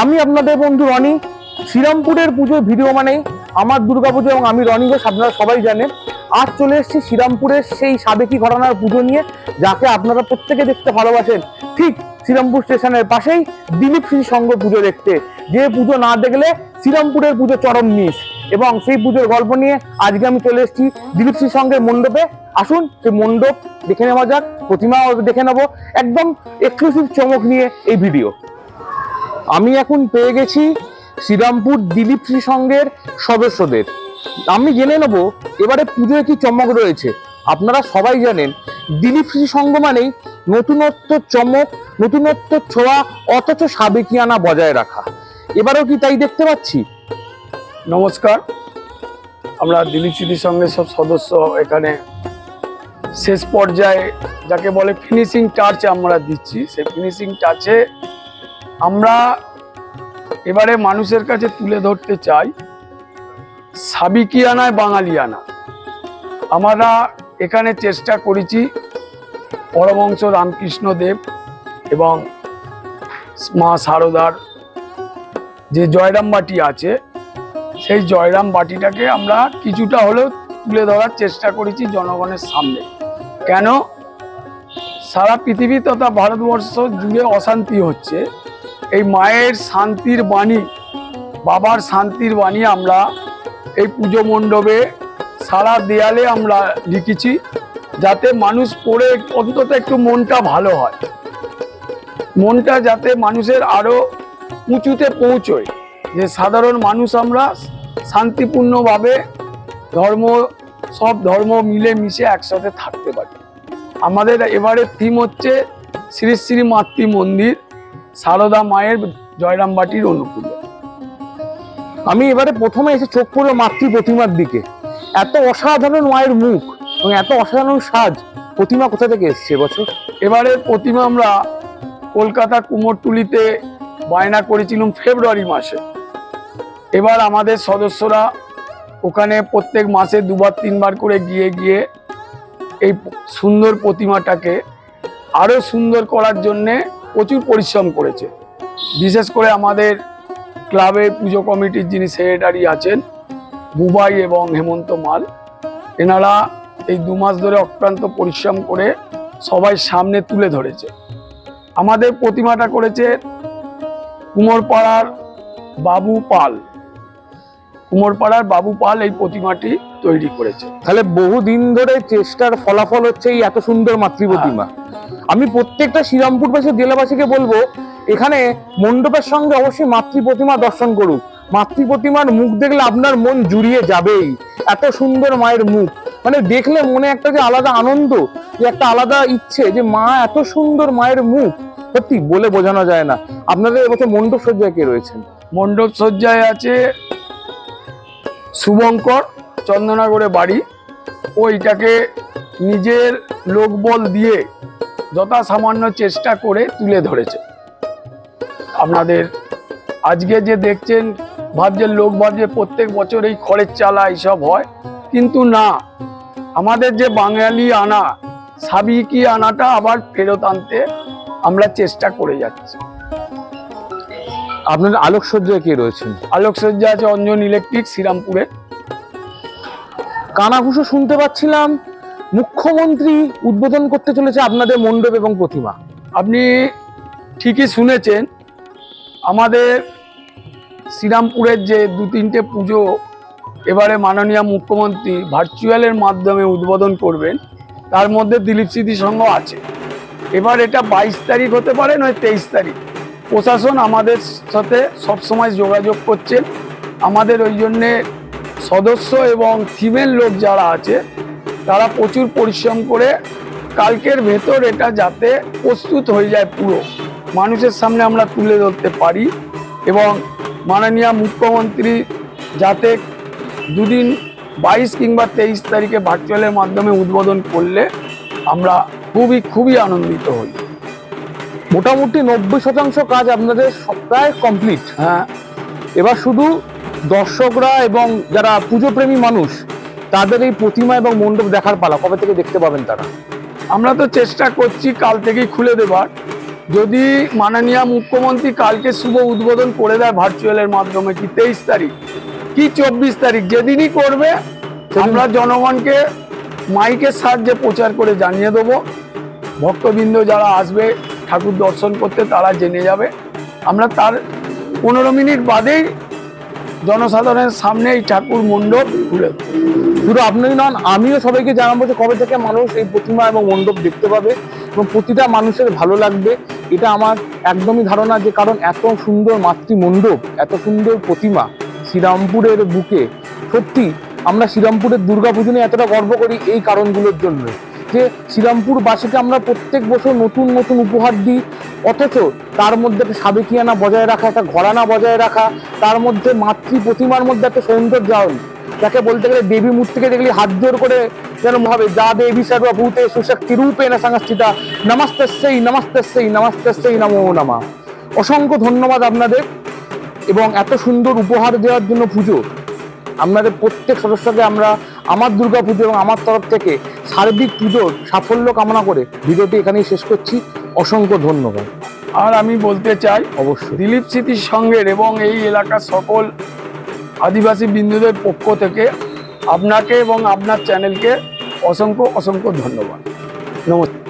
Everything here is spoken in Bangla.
আমি আপনাদের বন্ধু রনি। শ্রীরামপুরের পুজোর ভিডিও মানেই আমার দুর্গাপুজো এবং আমি রনি ঘোষ আপনারা সবাই জানেন। আজ চলে এসেছি শ্রীরামপুরের সেই সাবেকি ঘটনার পুজো নিয়ে, যাকে আপনারা প্রত্যেকে দেখতে ভালোবাসেন। ঠিক শ্রীরামপুর স্টেশনের পাশেই দিলীপ শ্রী সংঘ পুজো দেখতে। যে পুজো না দেখলে শ্রীরামপুরের পুজো চরম মিস এবং সেই পুজোর গল্প নিয়ে আজকে আমি চলে এসেছি দিলীপ শ্রী সংঘের মণ্ডপে। আসুন, সেই মণ্ডপ দেখে নেওয়া যাক, প্রতিমাও দেখে নেব। একদম এক্সক্লুসিভ চমক নিয়ে এই ভিডিও। আমি এখন পেয়ে গেছি শ্রীরামপুর দিলীপ শ্রী সংঘের সদস্যদের। আমি জেনে নেব, এবারে পুজোয় কি চমক রয়েছে। আপনারা সবাই জানেন, দিলীপ শ্রী সংঘ মানেই নতুনত্ব চমক, নতুনত্ব ছোঁয়া, অথচ সাবেকিয়ানা বজায় রাখা। এবারেও কি তাই দেখতে পাচ্ছি? নমস্কার। আমরা দিলীপ স্মৃতির সঙ্গে সব সদস্য এখানে শেষ পর্যায়ে যাকে বলে ফিনিশিং টাচ আমরা দিচ্ছি। সেই ফিনিশিং টাচে আমরা এবারে মানুষের কাছে তুলে ধরতে চাই, সাবিকিয়ানায় বাঙালিয়ানা। আমরা এখানে চেষ্টা করেছি পরমংশ রামকৃষ্ণ দেব এবং মা সারদার যে জয়রাম বাটি আছে, সেই জয়রাম বাটিটাকে আমরা কিছুটা হলেও তুলে ধরার চেষ্টা করেছি জনগণের সামনে। কেন? সারা পৃথিবী তথা ভারতবর্ষ জুড়ে অশান্তি হচ্ছে। এই মায়ের শান্তির বাণী, বাবার শান্তির বাণী আমরা এই পুজো মণ্ডপে সারা দেয়ালে আমরা লিখেছি যাতে মানুষ পড়ে অন্তত একটু মনটা ভালো হয়। মনটা যাতে মানুষের আরও উঁচুতে পৌঁছয় যে সাধারণ মানুষ আমরা শান্তিপূর্ণভাবে ধর্ম, সব ধর্ম মিলে মিশে একসাথে থাকতে পারি। আমাদের এবারের থিম হচ্ছে শ্রী শ্রী মাতৃ মন্দির। সারদা মায়ের জয়রামবাটির অনুকূলে। আমি এবারে প্রথমে এসে চোখ পড়ল মাতৃ প্রতিমার দিকে। এত অসাধারণ মায়ের মুখ এবং এত অসাধারণ সাজ প্রতিমা কোথা থেকে এসছে এবছর এবারে প্রতিমা আমরা কলকাতা কুমোরটুলিতে বায়না করেছিলাম ফেব্রুয়ারি মাসে। এবার আমাদের সদস্যরা ওখানে প্রত্যেক মাসে দুবার তিনবার করে গিয়ে গিয়ে এই সুন্দর প্রতিমাটাকে আরও সুন্দর করার জন্যে প্রচুর পরিশ্রম করেছে। বিশেষ করে আমাদের ক্লাবের পুজো কমিটির যিনি সেক্রেটারি আছেন বুবাই এবং হেমন্ত মাল এনারা এই দু মাস ধরে অক্লান্ত পরিশ্রম করে সবাই সামনে তুলে ধরেছে। আমাদের প্রতিমাটা করেছে কুমোরপাড়ার বাবু পাল। কুমোরপাড়ার বাবু পাল এই প্রতিমাটি তৈরি করেছে। তাহলে বহুদিন ধরে চেষ্টার ফলাফল হচ্ছে এই এত সুন্দর মাতৃ প্রতিমা। আমি প্রত্যেকটা শ্রীরামপুরবাসী জেলাবাসীকে বলব, এখানে মণ্ডপের সঙ্গে অবশ্যই মাতৃ প্রতিমা দর্শন করুক। মাতৃ প্রতিমার মুখ দেখলে আপনার মন জুড়িয়ে যাবেই। এত সুন্দর মায়ের মুখ। মানে দেখলে মনে একটা যে আলাদা আনন্দ, যে একটা আলাদা ইচ্ছে, যে মা এত সুন্দর মায়ের মুখ। সত্যি বলে বোঝানো যায় না। আপনাদের এবছর মণ্ডপ সজ্জায় কে রয়েছেন? মণ্ডপ সজ্জায় আছে শুভঙ্কর, চন্দনাগড়ে বাড়ি। ও এটাকে নিজের লোকবল দিয়ে যথা সামান্য চেষ্টা করে তুলে ধরেছে। আপনাদের আজকে যে দেখছেন ভাবছে লোক ভাবছে প্রত্যেক বছর এই খড়ের চালা এইসব হয় কিন্তু না। আমাদের যে বাঙালি আনা সাবিকি আনাটা আবার ফেরত আনতে আমরা চেষ্টা করে যাচ্ছি। আপনার আলোকসজ্জায় কে রয়েছেন? আলোকসজ্জা আছে অঞ্জন ইলেকট্রিক শ্রীরামপুরে। কানাঘুষো শুনতে পাচ্ছিলাম মুখ্যমন্ত্রী উদ্বোধন করতে চলেছে আপনাদের মণ্ডপ এবং প্রতিমা। আপনি ঠিকই শুনেছেন, আমাদের শ্রীরামপুরের যে দু তিনটে পুজো এবারে মাননীয় মুখ্যমন্ত্রী ভার্চুয়ালের মাধ্যমে উদ্বোধন করবেন, তার মধ্যে দিলীপ স্মৃতি সংঘ আছে। এবার এটা বাইশ তারিখ হতে পারে, নয় তেইশ তারিখ। প্রশাসন আমাদের সাথে সবসময় যোগাযোগ করছেন। আমাদের ওই জন্যে সদস্য এবং থিমের লোক যারা আছে তারা প্রচুর পরিশ্রম করে কালকের ভেতর এটা যাতে প্রস্তুত হয়ে যায় পুরো। মানুষের সামনে আমরা তুলে ধরতে পারি এবং মাননীয় মুখ্যমন্ত্রী যাতে দুদিন বাইশ কিংবা তেইশ তারিখে ভার্চুয়ালের মাধ্যমে উদ্বোধন করলে আমরা খুবই খুবই আনন্দিত হই। মোটামুটি নব্বই শতাংশ কাজ আপনাদের প্রায় কমপ্লিট হ্যাঁ। এবার শুধু দর্শকরা এবং যারা পুজোপ্রেমী মানুষ তাদের এই প্রতিমা এবং মণ্ডপ দেখার পালা কবে থেকে দেখতে পাবেন তারা? আমরা তো চেষ্টা করছি কাল থেকেই খুলে দেবার। যদি মাননীয় মুখ্যমন্ত্রী কালকে শুভ উদ্বোধন করে দেয় ভার্চুয়ালের মাধ্যমে কি তেইশ তারিখ? কি চব্বিশ তারিখ? যেদিনই করবে আমরা জনগণকে মাইকের সাহায্যে প্রচার করে জানিয়ে দেবো। ভক্তবৃন্দ যারা আসবে ঠাকুর দর্শন করতে তারা জেনে যাবে। আমরা তার পনেরো মিনিট বাদেই জনসাধারণের সামনে এই ঠাকুর মণ্ডপ খুলে শুধু আপনি নন, আমিও সবাইকে জানাব যে কবে থেকে মানুষ এই প্রতিমা এবং মণ্ডপ দেখতে পাবে এবং প্রতিটা মানুষের ভালো লাগবে। এটা আমার একদমই ধারণা যে কারণ এত সুন্দর মাতৃ মণ্ডপ এত সুন্দর প্রতিমা শ্রীরামপুরের বুকে। সত্যি, আমরা শ্রীরামপুরের দুর্গাপুজো নিয়ে এতটা গর্ব করি এই কারণগুলোর জন্য। যে শ্রীরামপুরবাসীকে আমরা প্রত্যেক বছর নতুন নতুন উপহার দিই। অথচ তার মধ্যে একটা সাবেকিয়ানা বজায় রাখা, একটা ঘরানা বজায় রাখা, তার মধ্যে মাতৃ প্রতিমার মধ্যে একটা সৌন্দর্য সৌন্দর্যায়ন। যাকে বলতে গেলে দেবী মূর্তিকে দেখলে হাত জোর করে যেন হবে যা দেবী সর্বভূতে সুশক্তি রূপে না সংস্থিতা, নমস্তস্যই নমস্তস্যই নমস্তস্যই নমো নমা। অসংখ্য ধন্যবাদ আপনাদের এবং এত সুন্দর উপহার দেওয়ার জন্য পুজো। আপনাদের প্রত্যেক সদস্যকে আমরা আমার দুর্গা পুজো এবং আমার তরফ থেকে সার্বিক পুজোর সাফল্য কামনা করে ভিডিওটি এখানেই শেষ করছি। অসংখ্য ধন্যবাদ। আর আমি বলতে চাই অবশ্যই। দিলীপ স্মৃতি সঙ্গের এবং এই এলাকার সকল আদিবাসী বিন্দুদের পক্ষ থেকে আপনাকে এবং আপনার চ্যানেলকে অসংখ্য অসংখ্য ধন্যবাদ। নমস্কার।